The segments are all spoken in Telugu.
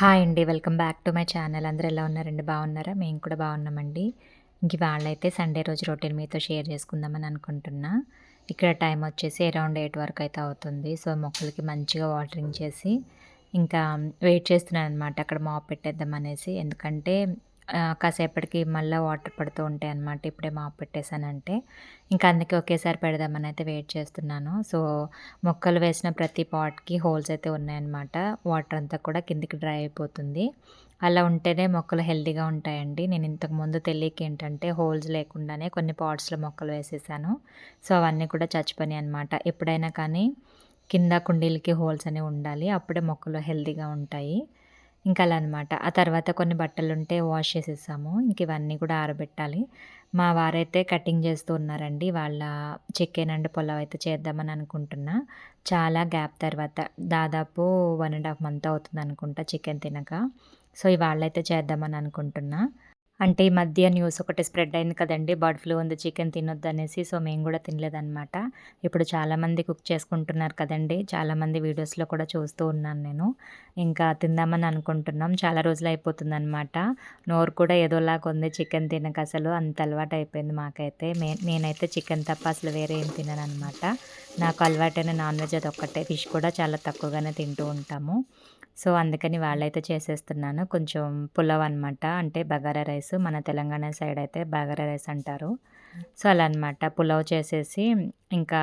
హాయ్ అండి welcome back to my channel. అందరూ ఎలా ఉన్నారండి బాగున్నారా? మేము కూడా బాగున్నామండి. ఇంక వాళ్ళైతే సండే రోజు రొటీన్ మీతో షేర్ చేసుకుందామని అనుకుంటున్నా. ఇక్కడ టైం వచ్చేసి అరౌండ్ ఎయిట్ వరకు అయితే అవుతుంది. సో మొక్కలకి మంచిగా వాటరింగ్ చేసి ఇంకా వెయిట్ చేస్తున్నాను అనమాట అక్కడ మాప్ పెట్టేద్దాం అనేసి ఎందుకంటే కాసేపటికి మళ్ళీ వాటర్ పడుతూ ఉంటాయి అనమాట ఇప్పుడే మాపు పెట్టేశానంటే. ఇంకా అందుకే ఒకేసారి పెడదామని అయితే వెయిట్ చేస్తున్నాను. సో మొక్కలు వేసిన ప్రతి పాట్కి హోల్స్ అయితే ఉన్నాయన్నమాట. వాటర్ అంతా కూడా కిందికి డ్రై అయిపోతుంది. అలా ఉంటేనే మొక్కలు హెల్దీగా ఉంటాయండి. నేను ఇంతకు ముందు తెలియక ఏంటంటే హోల్స్ లేకుండానే కొన్ని పాట్స్లో మొక్కలు వేసేసాను. సో అవన్నీ కూడా చచ్చిపోయినాయి అనమాట ఎప్పుడైనా కానీ కింద కుండీలకి హోల్స్ అనేవి ఉండాలి. అప్పుడే మొక్కలు హెల్దీగా ఉంటాయి. ఇంకా అలా అనమాట ఆ తర్వాత కొన్ని బట్టలు ఉంటే వాష్ చేసేసాము. ఇంక ఇవన్నీ కూడా ఆరబెట్టాలి. మా వారైతే కటింగ్ చేస్తూ ఉన్నారండి. వాళ్ళ చికెన్ అండ్ పులావ్ అయితే చేద్దామని అనుకుంటున్నా. చాలా గ్యాప్ తర్వాత దాదాపు వన్ అండ్ హాఫ్ మంత్ అవుతుంది అనుకుంటా చికెన్ తినక. సో ఇవాళైతే చేద్దామని అనుకుంటున్నా. అంటే ఈ మధ్య న్యూస్ ఒకటి స్ప్రెడ్ అయింది కదండి. బర్డ్ ఫ్లూ ఉంది చికెన్ తినొద్దు అనేసి సో మేము కూడా తినలేదన్నమాట. ఇప్పుడు చాలామంది కుక్ చేసుకుంటున్నారు కదండి. చాలామంది వీడియోస్లో కూడా చూస్తూ ఉన్నాను నేను. ఇంకా తిందామని అనుకుంటున్నాం. చాలా రోజులు అయిపోతుంది అనమాట నోరు కూడా ఏదోలాగా ఉంది. చికెన్ తినక అసలు అంత అలవాటు అయిపోయింది మాకైతే. మే నేనైతే చికెన్ తప్ప అసలు వేరే ఏం తినను అనమాట నాకు అలవాటైన నాన్ వెజ్ అది ఒక్కటే. ఫిష్ కూడా చాలా తక్కువగానే తింటూ ఉంటాము. సో అందుకని వాళ్ళైతే చేసేస్తున్నాను. కొంచెం పులావ్ అనమాట అంటే బగారా రైస్ మన తెలంగాణ సైడ్ అయితే బగారా రైస్ అంటారు. సో అలా అనమాట పులావ్ చేసేసి ఇంకా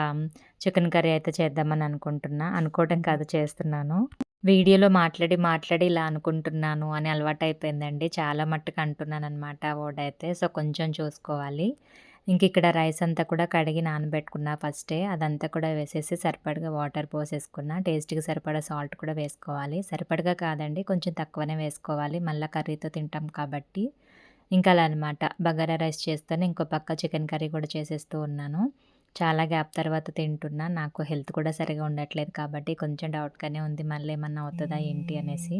చికెన్ కర్రీ అయితే చేద్దామని అనుకుంటున్నా. అనుకోవటం కాదు చేస్తున్నాను. వీడియోలో మాట్లాడి మాట్లాడి ఇలా అనుకుంటున్నాను అని అలవాటు అయిపోయిందండి చాలా మట్టుకు అంటున్నాను అనమాట ఓడైతే సో కొంచెం చూసుకోవాలి. ఇంక ఇక్కడ రైస్ అంతా కూడా కడిగి నానబెట్టుకున్నా ఫస్టే. అదంతా కూడా వేసేసి సరిపడగా వాటర్ పోసేసుకున్న. టేస్ట్కి సరిపడా సాల్ట్ కూడా వేసుకోవాలి. సరిపడగా కాదండి కొంచెం తక్కువనే వేసుకోవాలి. మళ్ళీ కర్రీతో తింటాం కాబట్టి. ఇంకా అలా అనమాట బగారా రైస్ చేస్తాను ఇంకో పక్క చికెన్ కర్రీ కూడా చేసేస్తూ ఉన్నాను. చాలా గ్యాప్ తర్వాత తింటున్నా. నాకు హెల్త్ కూడా సరిగా ఉండట్లేదు కాబట్టి కొంచెం డౌట్గానే ఉంది. మళ్ళీ ఏమన్నా అవుతుందా ఏంటి అనేసి.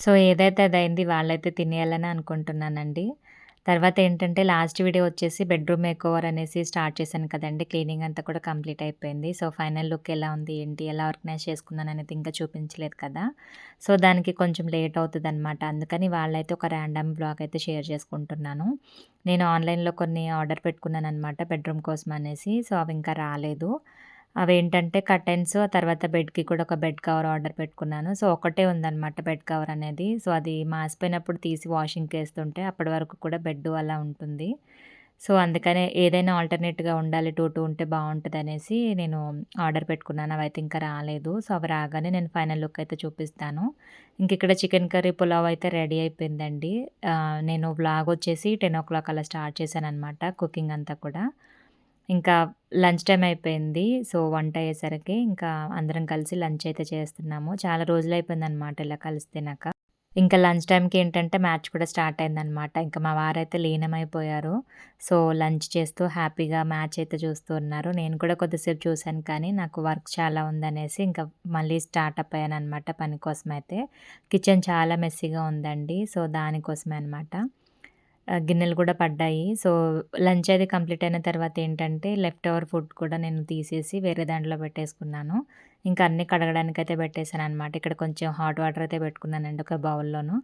సో ఏదైతే అదైంది వాళ్ళైతే తినేయాలని అనుకుంటున్నానండి. తర్వాత ఏంటంటే లాస్ట్ వీడియో వచ్చేసి బెడ్రూమ్ మేకోవర్ అనేసి స్టార్ట్ చేశాను కదండి. క్లీనింగ్ అంతా కూడా కంప్లీట్ అయిపోయింది. సో ఫైనల్ లుక్ ఎలా ఉంది ఏంటి ఎలా ఆర్గనైజ్ చేసుకున్నాను అనేది ఇంకా చూపించలేదు కదా. సో దానికి కొంచెం లేట్ అవుతుంది అనమాట అందుకని వాళ్ళైతే ఒక ర్యాండమ్ బ్లాగ్ అయితే షేర్ చేసుకుంటున్నాను. నేను ఆన్లైన్లో కొన్ని ఆర్డర్ పెట్టుకున్నాను అనమాట బెడ్రూమ్ కోసం అనేసి. సో అవి ఇంకా రాలేదు. అవేంటంటే కర్టెన్స్ ఆ తర్వాత బెడ్కి కూడా ఒక బెడ్ కవర్ ఆర్డర్ పెట్టుకున్నాను. సో ఒకటే ఉందన్నమాట బెడ్ కవర్ అనేది. సో అది మాసిపోయినప్పుడు తీసి వాషింగ్కి వేస్తుంటే అప్పటి వరకు కూడా బెడ్ అలా ఉంటుంది. సో అందుకనే ఏదైనా ఆల్టర్నేట్గా ఉండాలి టూ టూ ఉంటే బాగుంటుంది అనేసి నేను ఆర్డర్ పెట్టుకున్నాను. అవి అయితే ఇంకా రాలేదు. సో అవి రాగానే నేను ఫైనల్ లుక్ అయితే చూపిస్తాను. ఇంక ఇక్కడ చికెన్ కర్రీ పులావ్ అయితే రెడీ అయిపోయిందండి. నేను వ్లాగ్ వచ్చేసి టెన్ ఓ క్లాక్ అలా స్టార్ట్ చేశాను అనమాట కుకింగ్ అంతా కూడా. ఇంకా లంచ్ టైం అయిపోయింది. సో వంట అయ్యేసరికి ఇంకా అందరం కలిసి లంచ్ అయితే చేస్తున్నాము. చాలా రోజులు అయిపోయింది అనమాట ఇలా కలిసి తినాక ఇంకా లంచ్ టైంకి ఏంటంటే మ్యాచ్ కూడా స్టార్ట్ అయిందనమాట ఇంకా మా వారైతే లీనమైపోయారు. సో లంచ్ చేస్తూ హ్యాపీగా మ్యాచ్ అయితే చూస్తూ ఉన్నారు. నేను కూడా కొద్దిసేపు చూశాను కానీ నాకు వర్క్ చాలా ఉందనేసి ఇంకా మళ్ళీ స్టార్ట్ అప్ అయ్యాను అనమాట పని కోసం అయితే కిచెన్ చాలా మెస్సీగా ఉందండి. సో దానికోసమే అనమాట గిన్నెలు కూడా పడ్డాయి. సో లంచ్ అది కంప్లీట్ అయిన తర్వాత ఏంటంటే లెఫ్ట్ ఓవర్ ఫుడ్ కూడా నేను తీసేసి వేరే దాంట్లో పెట్టేసుకున్నాను. ఇంకా అన్నీ కడగడానికి అయితే పెట్టేశాను అనమాట ఇక్కడ కొంచెం హాట్ వాటర్ అయితే పెట్టుకున్నానండి ఒక బౌల్లోను.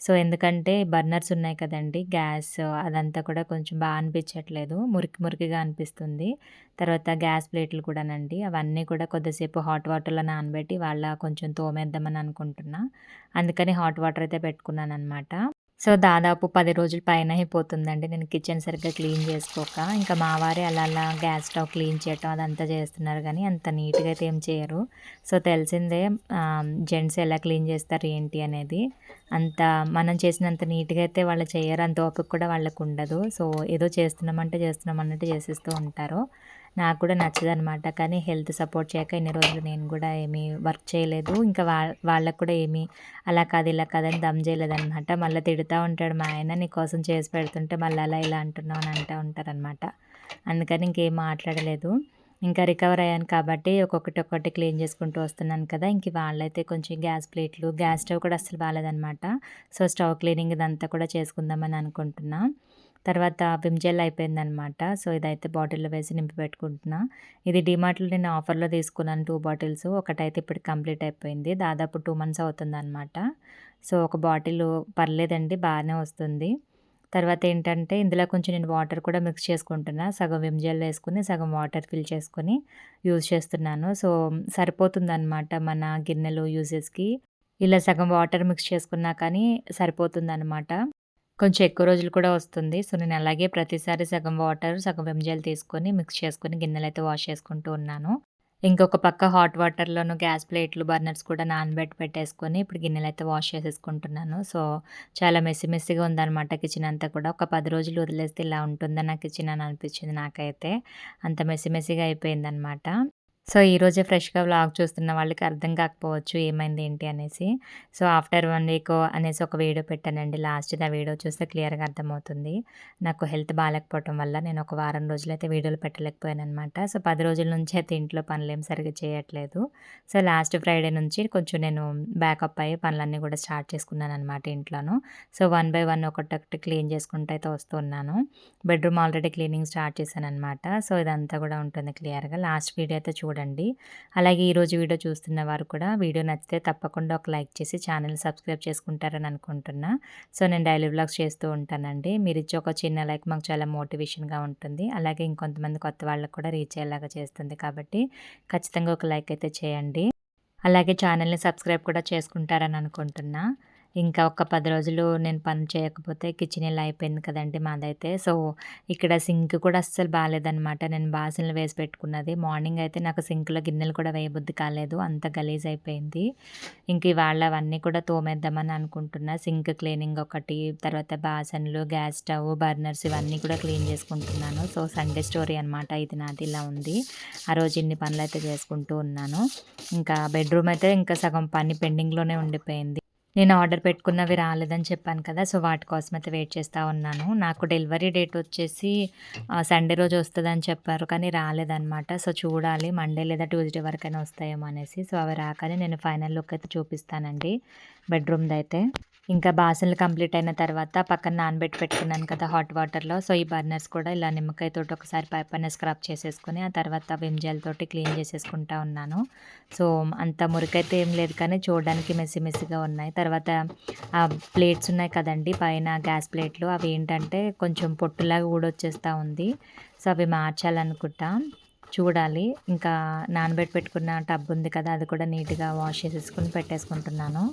సో ఎందుకంటే బర్నర్స్ ఉన్నాయి కదండి గ్యాస్ అదంతా కూడా కొంచెం బాగా అనిపించట్లేదు. మురికి మురికిగా అనిపిస్తుంది. తర్వాత గ్యాస్ ప్లేట్లు కూడానండి అవన్నీ కూడా కొద్దిసేపు హాట్ వాటర్లో నానబెట్టి వాళ్ళ కొంచెం తోమేద్దామని అనుకుంటున్నా. అందుకని హాట్ వాటర్ అయితే పెట్టుకున్నాను అనమాట సో దాదాపు పది రోజుల పైన అయిపోతుందండి. నేను కిచెన్ సరిగ్గా క్లీన్ చేసుకోక ఇంకా మా వారే అలా అలా గ్యాస్ స్టవ్ క్లీన్ చేయటం అదంతా చేస్తున్నారు కానీ అంత నీట్గా అయితే ఏం చేయరు. సో తెలిసిందే జెంట్స్ ఎలా క్లీన్ చేస్తారు ఏంటి అనేది. అంత మనం చేసినంత నీట్గా అయితే వాళ్ళు చేయరు అంత ఓపిక కూడా వాళ్ళకు ఉండదు. సో ఏదో చేస్తున్నామంటే చేస్తున్నాం అన్నట్టు చేసేస్తూ ఉంటారు. నాకు కూడా నచ్చదనమాట కానీ హెల్త్ సపోర్ట్ చేయక ఇన్ని రోజులు నేను కూడా ఏమీ వర్క్ చేయలేదు. ఇంకా వాళ్ళకు కూడా ఏమీ అలా కాదు ఇలా కాదని దమ్ చేయలేదనమాట మళ్ళీ తిడుతూ ఉంటాడు మా ఆయన నీ కోసం చేసి పెడుతుంటే మళ్ళీ అలా ఇలా అంటున్నావు అని అంటూ ఉంటారనమాట అందుకని ఇంకేం మాట్లాడలేదు. ఇంకా రికవర్ అయ్యాను కాబట్టి ఒక్కొక్కటి ఒక్కటి క్లీన్ చేసుకుంటూ వస్తున్నాను కదా. ఇంక వాళ్ళైతే కొంచెం గ్యాస్ ప్లేట్లు గ్యాస్ స్టవ్ కూడా అసలు బాగాలేదనమాట సో స్టవ్ క్లీనింగ్ ఇదంతా కూడా చేసుకుందామని అనుకుంటున్నాను తర్వాత విమ్ జెల్ అయిపోయిందనమాట. సో, ఇదైతే బాటిల్‌లో వేసి నింపి పెట్టుకుంటున్నా. ఇది డీమార్ట్‌లో నేను ఆఫర్‌లో తీసుకున్నాను టూ బాటిల్స్. ఒకటైతే ఇప్పటికి కంప్లీట్ అయిపోయింది. దాదాపు టూ మంత్స్ అవుతుందనమాట. సో, ఒక బాటిల్ పర్లేదండి బాగానే వస్తుంది. తర్వాత ఏంటంటే ఇందులో కొంచెం నేను వాటర్ కూడా మిక్స్ చేసుకుంటున్నా. సగం విమ్ జెల్ వేసుకుని సగం వాటర్ ఫిల్ చేసుకొని యూజ్ చేస్తున్నాను. సో, సరిపోతుందనమాట మన గిన్నెలు యూజెస్‌కి. ఇలా సగం వాటర్ మిక్స్ చేసుకున్నా కానీ సరిపోతుందనమాట. కొంచెం ఎక్కువ రోజులు కూడా వస్తుంది. సో, నేను అలాగే ప్రతిసారి సగం వాటర్, సగం విమ్ తీసుకొని మిక్స్ చేసుకొని గిన్నెలు అయితే వాష్ చేసుకుంటూ ఉన్నాను. ఇంకొక పక్క హాట్ వాటర్‌లోను గ్యాస్ ప్లేట్లు, బర్నర్స్ కూడా నానబెట్టి పెట్టేసుకొని ఇప్పుడు గిన్నెలు అయితే వాష్ చేసేసుకుంటున్నాను. సో, చాలా మెస్సి మెస్సిగా ఉందన్నమాట కిచెన్ అంతా కూడా. ఒక పది రోజులు వదిలేస్తే ఇలా ఉంటుందని నా కిచెన్ అని అనిపించింది నాకైతే. అంత మెస్సి మెస్సిగా అయిపోయిందనమాట. సో, ఈరోజే ఫ్రెష్‌గా వ్లాగ్ చూస్తున్న వాళ్ళకి అర్థం కాకపోవచ్చు ఏమైంది ఏంటి అనేసి. సో, ఆఫ్టర్ వన్ వీక్ అనేసి ఒక వీడియో పెట్టానండి. లాస్ట్‌ది ఆ వీడియో చూస్తే క్లియర్‌గా అర్థమవుతుంది. నాకు హెల్త్ బాగాలేకపోవటం వల్ల నేను ఒక వారం రోజులైతే వీడియోలు పెట్టలేకపోయాననమాట. సో, పది రోజుల నుంచి అయితే ఇంట్లో పనులేం సరిగ్గా చేయట్లేదు. సో, లాస్ట్ ఫ్రైడే నుంచి కొంచెం నేను బ్యాకప్ అయ్యి పనులన్నీ కూడా స్టార్ట్ చేసుకున్నాననమాట ఇంట్లోనూ సో, వన్ బై వన్ ఒకటొకటి క్లీన్ చేసుకుంటూ అయితే వస్తూ ఉన్నాను. బెడ్‌రూమ్ ఆల్రెడీ క్లీనింగ్ స్టార్ట్ చేశాను అనమాట సో, ఇదంతా కూడా ఉంటుంది క్లియర్‌గా. లాస్ట్ వీడియో అయితే చూడండి. అలాగే ఈరోజు వీడియో చూస్తున్న వారు కూడా వీడియో నచ్చితే తప్పకుండా ఒక లైక్ చేసి ఛానల్ సబ్స్క్రైబ్ చేసుకుంటారని అనుకుంటున్నా. సో, నేను డైలీ బ్లాగ్స్ చేస్తూ ఉంటానండి. మీరు ఇచ్చే ఒక చిన్న లైక్ మాకు చాలా మోటివేషన్‌గా ఉంటుంది. అలాగే ఇంకొంతమంది కొత్త వాళ్ళకి కూడా రీచ్ అయ్యేలాగా చేస్తుంది కాబట్టి ఖచ్చితంగా ఒక లైక్ అయితే చేయండి. అలాగే ఛానల్ని సబ్స్క్రైబ్ కూడా చేసుకుంటారని అనుకుంటున్నా. ఇంకా ఒక పది రోజులు నేను పని చేయకపోతే కిచెన్ ఇలా అయిపోయింది కదండీ మాదైతే. సో, ఇక్కడ సింక్ కూడా అస్సలు బాగాలేదనమాట నేను బాసనలు వేసి పెట్టుకున్నది. మార్నింగ్ అయితే నాకు సింక్‌లో గిన్నెలు కూడా వేయబుద్ధి కాలేదు. అంత గలీజ్ అయిపోయింది. ఇంక ఇవాళ అవన్నీ కూడా తోమేద్దామని అనుకుంటున్నా. సింక్ క్లీనింగ్ ఒకటి, తర్వాత బాసన్లు గ్యాస్ స్టవ్, బర్నర్స్ ఇవన్నీ కూడా క్లీన్ చేసుకుంటున్నాను. సో, సండే స్టోరీ అనమాట ఇది నాది ఇలా ఉంది. ఆ రోజు ఇన్ని పనులు అయితే చేసుకుంటూ ఉన్నాను. ఇంకా బెడ్‌రూమ్ అయితే ఇంకా సగం పని పెండింగ్‌లోనే ఉండిపోయింది. నేను ఆర్డర్ పెట్టుకున్నవి రాలేదని చెప్పాను కదా! సో, వాటి కోసం అయితే వెయిట్ చేస్తూ ఉన్నాను. నాకు డెలివరీ డేట్ వచ్చేసి సండే రోజు వస్తుందని చెప్పారు. కానీ రాలేదనమాట. సో, చూడాలి మండే లేదా ట్యూస్‌డే వరకైనా వస్తాయేమో అనేసి. సో, అవి రాకనే నేను ఫైనల్ లుక్ అయితే చూపిస్తానండి బెడ్‌రూమ్‌దైతే. ఇంకా బాసనలు కంప్లీట్ అయిన తర్వాత పక్కన నానబెట్టి పెట్టుకున్నాను కదా హాట్ వాటర్‌లో. సో, ఈ బర్నర్స్ కూడా ఇలా నిమ్మకాయతోటి ఒకసారి పైపైన స్క్రబ్ చేసేసుకుని ఆ తర్వాత విమ్ తోటి క్లీన్ చేసేసుకుంటా ఉన్నాను. సో, అంత మురికైతే ఏం లేదు కానీ చూడడానికి మెస్సీ ఉన్నాయి. తర్వాత ఆ ప్లేట్స్ ఉన్నాయి కదండి పైన గ్యాస్ ప్లేట్లు అవి ఏంటంటే కొంచెం పొట్టులాగా ఊడొచ్చేస్తా ఉంది. సో, అవి మార్చాలనుకుంటా. చూడాలి. ఇంకా నానబెట్టి పెట్టుకున్న టబ్ ఉంది కదా! అది కూడా నీట్‌గా వాష్ చేసేసుకుని పెట్టేసుకుంటున్నాను.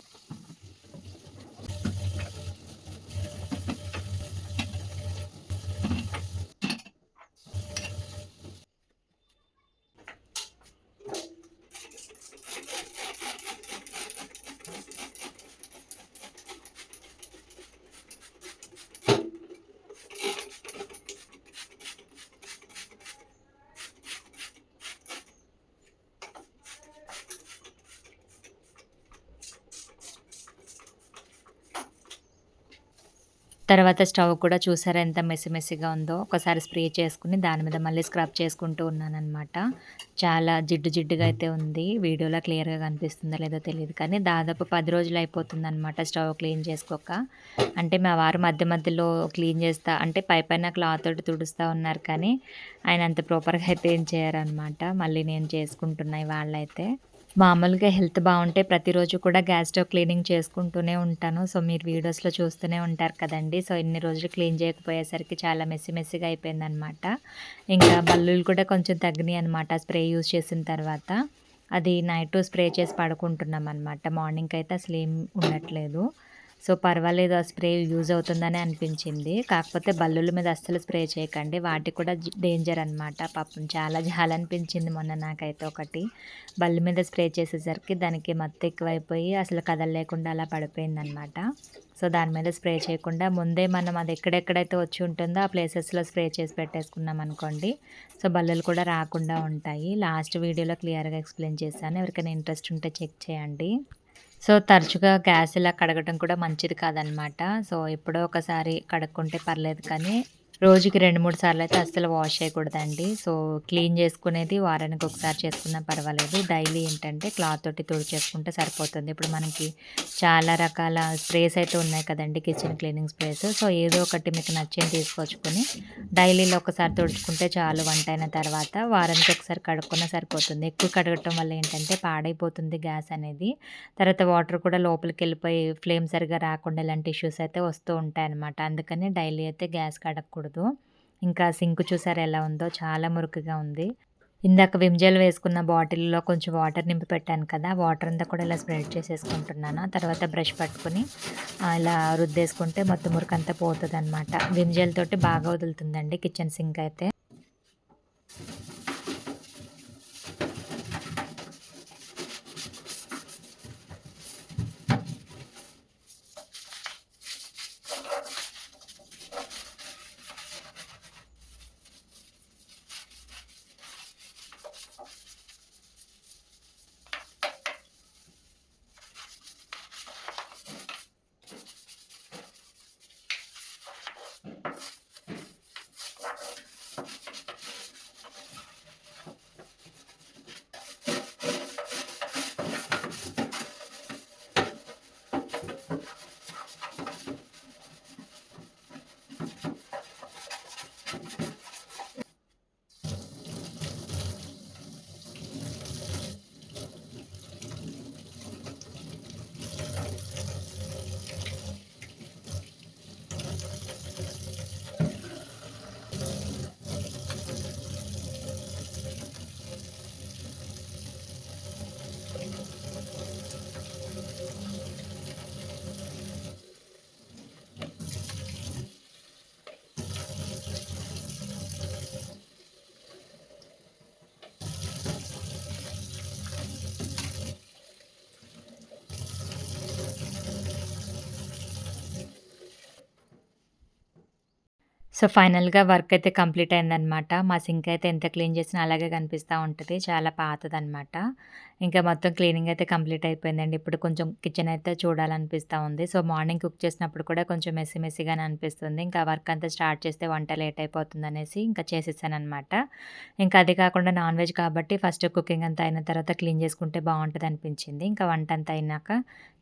తర్వాత స్టవ్ కూడా చూసారా ఎంత మెస్సీ ఉందో. ఒకసారి స్ప్రే చేసుకుని దాని మీద మళ్ళీ స్క్రబ్ చేసుకుంటూ ఉన్నానమాట చాలా జిడ్డు జిడ్డుగా అయితే ఉంది. వీడియోలో క్లియర్‌గా కనిపిస్తుందో లేదో తెలియదు కానీ దాదాపు పది రోజులు అయిపోతుంది అనమాట స్టవ్ క్లీన్ చేసుకోక. అంటే మా వారు మధ్య మధ్యలో క్లీన్ చేస్తా అంటే పైపైన క్లాత్ తోటి తుడుస్తూ ఉన్నారు కానీ ఆయన అంత ప్రాపర్‌గా అయితే ఏం చేయరనమాట. మళ్ళీ నేను చేసుకుంటున్నాయి వాళ్ళైతే మామూలుగా హెల్త్ బాగుంటే ప్రతిరోజు కూడా గ్యాస్ స్టవ్ క్లీనింగ్ చేసుకుంటూనే ఉంటాను. సో, మీరు వీడియోస్‌లో చూస్తూనే ఉంటారు కదండీ! సో, ఇన్ని రోజులు క్లీన్ చేయకపోయేసరికి చాలా మెస్సీ మెస్సీగా అయిపోయిందనమాట. ఇంకా బల్లులు కూడా కొంచెం తగ్గినాయి అనమాట స్ప్రే యూజ్ చేసిన తర్వాత. అది నైట్ స్ప్రే చేసి పడుకుంటున్నాం అనమాట మార్నింగ్కి అయితే అసలు ఏం ఉండట్లేదు. సో, పర్వాలేదు ఆ స్ప్రే యూజ్ అవుతుందనే అనిపించింది. కాకపోతే బల్లుల మీద అస్సలు స్ప్రే చేయకండి. వాటికి కూడా డేంజర్ అనమాట. పాపం చాలా జాలనిపించింది మొన్న నాకైతే ఒకటి. బల్లు మీద స్ప్రే చేసేసరికి దానికి మత్తు ఎక్కువైపోయి అసలు కదలలేకుండా అలా పడిపోయిందనమాట. సో, దాని మీద స్ప్రే చేయకుండా ముందే మనం అది ఎక్కడెక్కడైతే వచ్చి ఉంటుందో ఆ ప్లేసెస్‌లో స్ప్రే చేసి పెట్టేసుకున్నామనుకోండి. సో, బల్లులు కూడా రాకుండా ఉంటాయి. లాస్ట్ వీడియోలో క్లియర్‌గా ఎక్స్‌ప్లెయిన్ చేశాను. ఎవరికైనా ఇంట్రెస్ట్ ఉంటే చెక్ చేయండి. సో, తరచుగా గ్యాస్ ఇలా కడగటం కూడా మంచిది కాదనమాట. సో, ఎప్పుడో ఒకసారి కడుక్కుంటే పర్లేదు కానీ రోజుకి రెండు మూడు సార్లు అయితే అస్సలు వాష్ చేయకూడదండి. సో క్లీన్ చేసుకునేది వారానికి ఒకసారి చేసుకున్నా పర్వాలేదు. డైలీ ఏంటంటే క్లాత్ తోటి తుడిచేసుకుంటే సరిపోతుంది. ఇప్పుడు మనకి చాలా రకాల స్ప్రేస్ అయితే ఉన్నాయి కదండి కిచెన్ క్లీనింగ్ స్ప్రేస్. సో ఏదో ఒకటి మీకు నచ్చింది తీసుకొచ్చుకొని డైలీలో ఒకసారి తుడుచుకుంటే చాలు వంట అయిన తర్వాత వారానికి ఒకసారి కడుక్కున్నా సరిపోతుంది. ఎక్కువ కడగటం వల్ల ఏంటంటే పాడైపోతుంది గ్యాస్ అనేది. తర్వాత వాటర్ కూడా లోపలికి వెళ్ళిపోయి ఫ్లేమ్ సరిగా రాకుండా ఇలాంటి ఇష్యూస్ అయితే వస్తూ ఉంటాయి అనమాట అందుకని డైలీ అయితే గ్యాస్ కడగకూడదు. ఇంకా సింక్ చూసారు ఎలా ఉందో? చాలా మురుకుగా ఉంది. ఇందాక విమ్జెల్ వేసుకున్న బాటిల్లో కొంచెం వాటర్ నింపి పెట్టాను కదా వాటర్ అంతా కూడా ఇలా స్ప్రెడ్ చేసేసుకుంటున్నాను. తర్వాత బ్రష్ పట్టుకుని ఇలా రుద్దేసుకుంటే మొత్తం మురికంతా పోతుంది అనమాట విమ్జెల్ తోటి బాగా వదులుతుందండి కిచెన్ సింక్ అయితే. సో ఫైనల్‌గా వర్క్ అయితే కంప్లీట్ అయిందనమాట. మా సింక్ అయితే ఎంత క్లీన్ చేసినా అలాగే కనిపిస్తా ఉంటుంది చాలా పాతదనమాట. ఇంకా మొత్తం క్లీనింగ్ అయితే కంప్లీట్ అయిపోయిందండి. ఇప్పుడు కొంచెం కిచెన్ అయితే చూడాలనిపిస్తా ఉంది. సో మార్నింగ్ కుక్ చేసినప్పుడు కూడా కొంచెం మెస్సి మెస్సిగానే అనిపిస్తుంది. ఇంకా వర్క్ అంతా స్టార్ట్ చేస్తే వంట లేట్ అయిపోతుందనేసి ఇంకా చేసేసానమాట ఇంకా అది కాకుండా నాన్ వెజ్ కాబట్టి ఫస్ట్ కుకింగ్ అంతా అయిన తర్వాత క్లీన్ చేసుకుంటే బాగుంటుంది అనిపించింది ఇంకా వంట అంతా అయినాక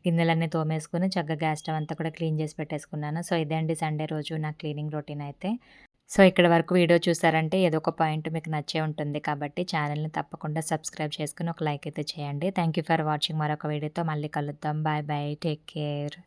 గిన్నెలన్నీ తోమేసుకుని చక్కగా గ్యాస్ స్టవ్ అంతా కూడా క్లీన్ చేసి పెట్టేసుకున్నాను. సో ఇదే అండి సండే రోజు నా క్లీనింగ్ రొటీన్ అయితే. సో ఇక్కడ వరకు వీడియో చూసారంటే ఏదో ఒక పాయింట్ మీకు నచ్చే ఉంటుంది కాబట్టి ఛానల్‌ని తప్పకుండా సబ్స్క్రైబ్ చేసుకొని ఒక లైక్ అయితే చేయండి. థ్యాంక్ యూ ఫర్ వాచింగ్ మరొక వీడియోతో మళ్ళీ కలుద్దాం. Bye bye. Take care.